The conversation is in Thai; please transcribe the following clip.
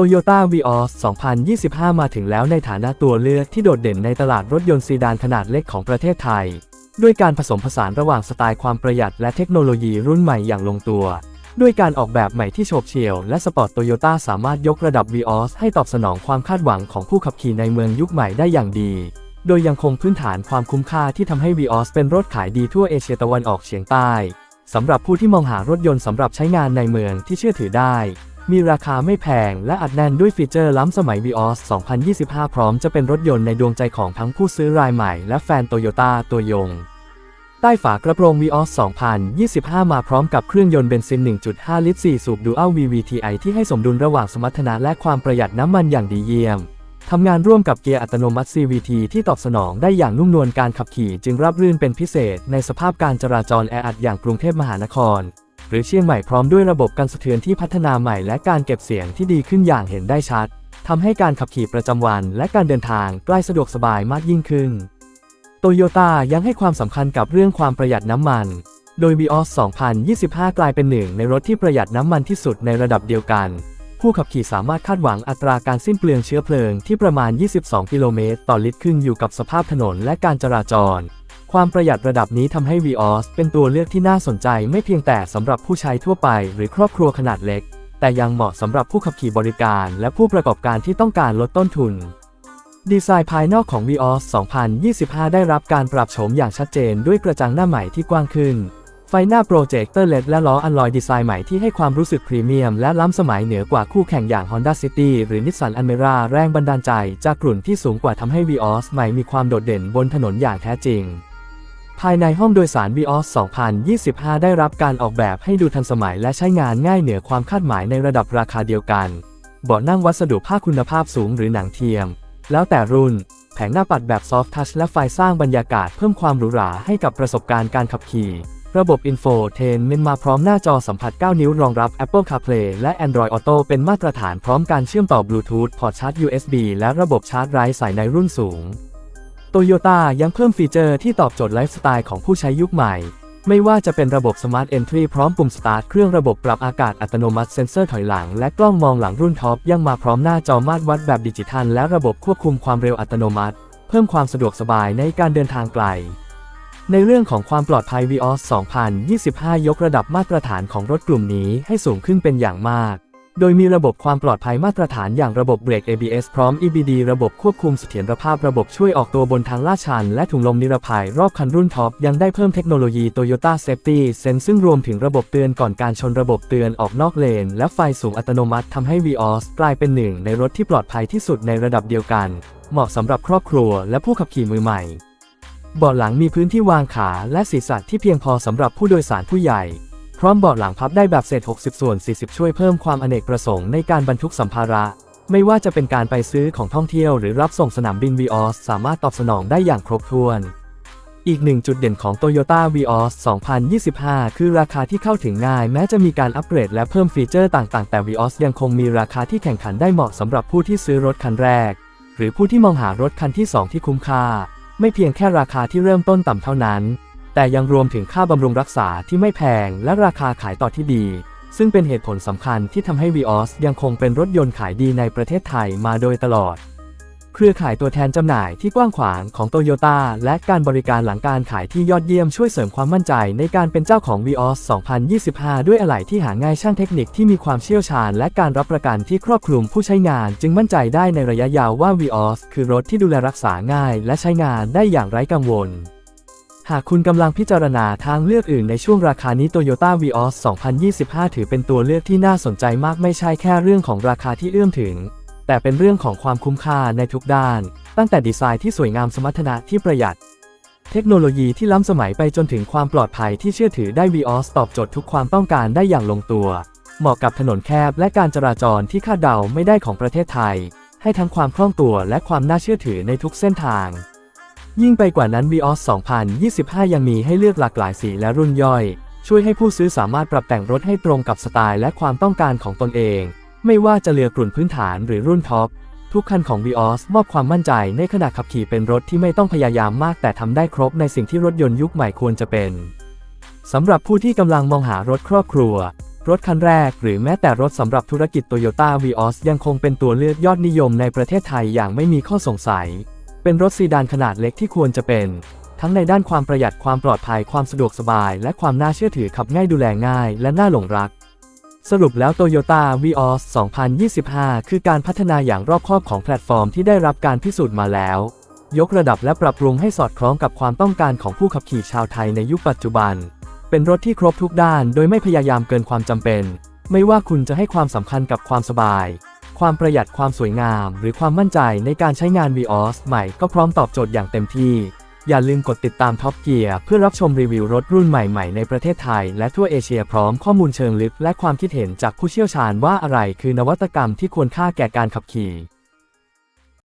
Toyota Vios 2025 มาถึงแล้วในฐานะตัวเลือกที่โดดเด่นในตลาดรถยนต์ซีดานขนาดเล็กของประเทศไทย ด้วยการผสมผสานระหว่างสไตล์ความประหยัดและเทคโนโลยีรุ่นใหม่อย่างลงตัว ด้วยการออกแบบใหม่ที่โฉบเฉี่ยวและสปอร์ตโตโยต้าสามารถยกระดับ Vios ให้ตอบสนองความคาดหวังของผู้ขับขี่ในเมืองยุคใหม่ได้อย่างดี โดยยังคงพื้นฐานความคุ้มค่าที่ทำให้ Vios เป็นรถขายดีทั่วเอเชียตะวันออกเฉียงใต้สำหรับผู้ที่มองหารถยนต์สำหรับใช้งานในเมืองที่เชื่อถือได้ มีราคาไม่แพงและอัดแน่นด้วยฟีเจอร์ล้ำสมัย Vios 2025 พร้อมจะเป็นรถยนต์ในดวงใจของทั้งผู้ซื้อรายใหม่และแฟนโตโยต้าตัวยง ใต้ฝากระโปรง Vios 2025 มาพร้อมกับเครื่องยนต์เบนซิน 1.5 ลิตร 4 สูบ Dual VVTi ที่ให้สมดุลระหว่างสมรรถนะและความประหยัดน้ำมันอย่างดีเยี่ยมทำงานร่วมกับเกียร์อัตโนมัติ CVT ที่ตอบสนองได้อย่างนุ่มนวลการขับขี่จึงราบรื่นเป็นพิเศษในสภาพการจราจรแออัดอย่างกรุงเทพมหานคร หรือเชียงใหม่พร้อมด้วยระบบกันสะเทือนที่พัฒนาใหม่และการเก็บเสียงที่ดีขึ้นอย่างเห็นได้ชัดทำให้การขับขี่ประจำวันและการเดินทางใกล้สะดวกสบายมากยิ่งขึ้นโตโยต้ายังให้ความสำคัญกับเรื่องความประหยัดน้ำมัน โดย Vios 2025 กลายเป็นหนึ่งในรถที่ประหยัดน้ำมันที่สุดในระดับเดียวกัน ผู้ขับขี่สามารถคาดหวังอัตราการสิ้นเปลืองเชื้อเพลิงที่ประมาณ 22 กิโลเมตรต่อลิตรขึ้นอยู่กับสภาพถนนและการจราจร ความประหยัดระดับนี้ทำให้ Vios เป็นตัวเลือกที่น่าสนใจไม่เพียงแต่สำหรับผู้ใช้ทั่วไปหรือครอบครัวขนาดเล็ก แต่ยังเหมาะสำหรับผู้ขับขี่บริการ และผู้ประกอบการที่ต้องการลดต้นทุน ดีไซน์ภายนอกของ Vios 2025 ได้รับการปรับโฉมอย่างชัดเจนด้วยกระจังหน้าใหม่ที่กว้างขึ้น ไฟหน้าโปรเจคเตอร์เลดและล้ออัลลอยดีไซน์ใหม่ที่ให้ความรู้สึกพรีเมียม และล้ำสมัยเหนือกว่าคู่แข่งอย่าง Honda City หรือ Nissan Almera แรงบันดาลใจจากกลุ่นที่สูงกว่าทำให้ Vios ใหม่มีความโดดเด่นบนถนนอย่างแท้จริง ภายในห้องโดยสาร Vios 2025 ได้รับการออกแบบให้ดูทันสมัยและใช้งานง่ายเหนือความคาดหมายในระดับราคาเดียวกันเบาะนั่งวัสดุผ้าคุณภาพสูงหรือหนังเทียม แล้วแต่รุ่น แผงหน้าปัดแบบ Soft Touch และไฟสร้างบรรยากาศเพิ่มความหรูหราให้กับประสบการณ์การขับขี่ ระบบ Infotainment มาพร้อมหน้าจอสัมผัส 9 นิ้วรองรับ Apple CarPlay และ Android Auto เป็นมาตรฐานพร้อมการเชื่อมต่อ Bluetooth พอร์ตชาร์จ USB และระบบชาร์จไร้สายในรุ่นสูง โตโยต้ายังเพิ่มฟีเจอร์ที่ตอบโจทย์ไลฟ์สไตล์ของผู้ใช้ยุคใหม่ ไม่ว่าจะเป็นระบบ Smart Entry พร้อมปุ่ม Start เครื่องระบบปรับอากาศอัตโนมัติเซ็นเซอร์ถอยหลัง และกล้องมองหลังรุ่นท็อปยังมาพร้อมหน้าจอมาตรวัดแบบดิจิทัล และระบบควบคุมความเร็วอัตโนมัติ เพิ่มความสะดวกสบายในการเดินทางไกล ในเรื่องของความปลอดภัย Vios 2025 ยกระดับมาตรฐานของรถกลุ่มนี้ให้สูงขึ้นเป็นอย่างมาก โดยมีระบบความปลอดภัยมาตรฐานอย่างระบบเบรก ABS พร้อม EBD ระบบควบคุมเสถียรภาพระบบช่วยออกตัวบนทางลาดชัน และถุงลมนิรภัยรอบคันรุ่นท็อป ยังได้เพิ่มเทคโนโลยี Toyota Safety Sense ซึ่งรวมถึงระบบเตือนก่อนการชนระบบเตือนออกนอกเลน และไฟสูงอัตโนมัติทำให้ Vios กลายเป็นหนึ่งในรถที่ปลอดภัยที่สุดในระดับเดียวกัน เหมาะสำหรับครอบครัวและผู้ขับขี่มือใหม่เบาะหลังมีพื้นที่วางขาและศีรษะที่เพียงพอสำหรับผู้โดยสารผู้ใหญ่ พร้อมเบาะหลังพับได้แบบเศษ 60 ส่วน 40 ช่วยเพิ่มความอเนกประสงค์ในการบรรทุกสัมภาระ ไม่ว่าจะเป็นการไปซื้อของท่องเที่ยวหรือรับส่งสนามบิน Vios สามารถตอบสนองได้อย่างครบถ้วน อีกหนึ่งจุดเด่นของ Toyota Vios 2025 คือราคาที่เข้าถึงง่าย แม้จะมีการอัปเกรดและเพิ่มฟีเจอร์ต่างๆ แต่ Vios ยังคงมีราคาที่แข่งขันได้เหมาะสำหรับผู้ที่ซื้อรถคันแรก หรือผู้ที่มองหารถคันที่ 2 ที่คุ้มค่า ไม่เพียงแค่ราคาที่เริ่มต้นต่ำเท่านั้น แต่ยังรวมถึงค่าบำรุงรักษาที่ไม่แพงและราคาขายต่อที่ดี ซึ่งเป็นเหตุผลสำคัญที่ทำให้ Vios ยังคงเป็นรถยนต์ขายดีในประเทศไทยมาโดยตลอด เครือข่ายตัวแทนจำหน่ายที่กว้างขวางของโตโยต้าและการบริการหลังการขายที่ยอดเยี่ยมช่วยเสริมความมั่นใจในการเป็นเจ้าของ Vios 2025 ด้วยอะไหล่ที่หาง่ายช่างเทคนิคที่มีความเชี่ยวชาญ และการรับประกันที่ครอบคลุมผู้ใช้งาน จึงมั่นใจได้ในระยะยาวว่า Vios คือรถที่ดูแลรักษาง่าย และใช้งานได้อย่างไร้กังวล หากคุณกำลังพิจารณาทางเลือกอื่นในช่วงราคานี้ Toyota Vios 2025 ถือเป็นตัวเลือกที่น่าสนใจมากไม่ใช่แค่เรื่องของราคาที่เอื้อมถึง แต่เป็นเรื่องของความคุ้มค่าในทุกด้าน ตั้งแต่ดีไซน์ที่สวยงามสมรรถนะที่ประหยัด เทคโนโลยีที่ล้ำสมัยไปจนถึงความปลอดภัยที่เชื่อถือได้ Vios ตอบโจทย์ทุกความต้องการได้อย่างลงตัว เหมาะกับถนนแคบและการจราจรที่คาดเดาไม่ได้ของประเทศไทย ให้ทั้งความคล่องตัวและความน่าเชื่อถือในทุกเส้นทาง ยิ่งไปกว่านั้น Vios 2025 ยังมีให้เลือกหลากหลายสีและรุ่นย่อย ช่วยให้ผู้ซื้อสามารถปรับแต่งรถให้ตรงกับสไตล์และความต้องการของตนเอง ไม่ว่าจะเลือกกลุ่นพื้นฐานหรือรุ่นท็อป ทุกคันของ Vios มอบความมั่นใจในขณะขับขี่เป็นรถที่ไม่ต้องพยายามมากแต่ทำได้ครบในสิ่งที่รถยนต์ยุคใหม่ควรจะเป็นสำหรับผู้ที่กำลังมองหารถครอบครัว รถคันแรกหรือแม้แต่รถสำหรับธุรกิจ Toyota Vios ยังคงเป็นตัวเลือกยอดนิยมในประเทศไทยอย่างไม่มีข้อสงสัย เป็นรถซีดานขนาดเล็กที่ควรจะเป็น ทั้งในด้านความประหยัดความปลอดภัยความสะดวกสบาย และความน่าเชื่อถือขับง่ายดูแลง่าย และน่าหลงรัก สรุปแล้ว Toyota Vios 2025 คือการพัฒนาอย่างรอบคอบของแพลตฟอร์มที่ได้รับการพิสูจน์มาแล้ว ยกระดับและปรับปรุงให้สอดคล้องกับความต้องการของผู้ขับขี่ชาวไทยในยุคปัจจุบัน เป็นรถที่ครบทุกด้าน โดยไม่พยายามเกินความจำเป็น ไม่ว่าคุณจะให้ความสำคัญกับความสบาย ความประหยัดความสวยงาม หรือความมั่นใจในการใช้งาน Vios ใหม่ก็พร้อมตอบโจทย์อย่างเต็มที่ อย่าลืมกดติดตามท็อปเกียร์เพื่อรับชมรีวิวรถรุ่นใหม่ๆในประเทศไทย และทั่วเอเชียพร้อมข้อมูลเชิงลึก และความคิดเห็นจากผู้เชี่ยวชาญว่าอะไรคือนวัตกรรมที่ควรค่าแก่การขับขี่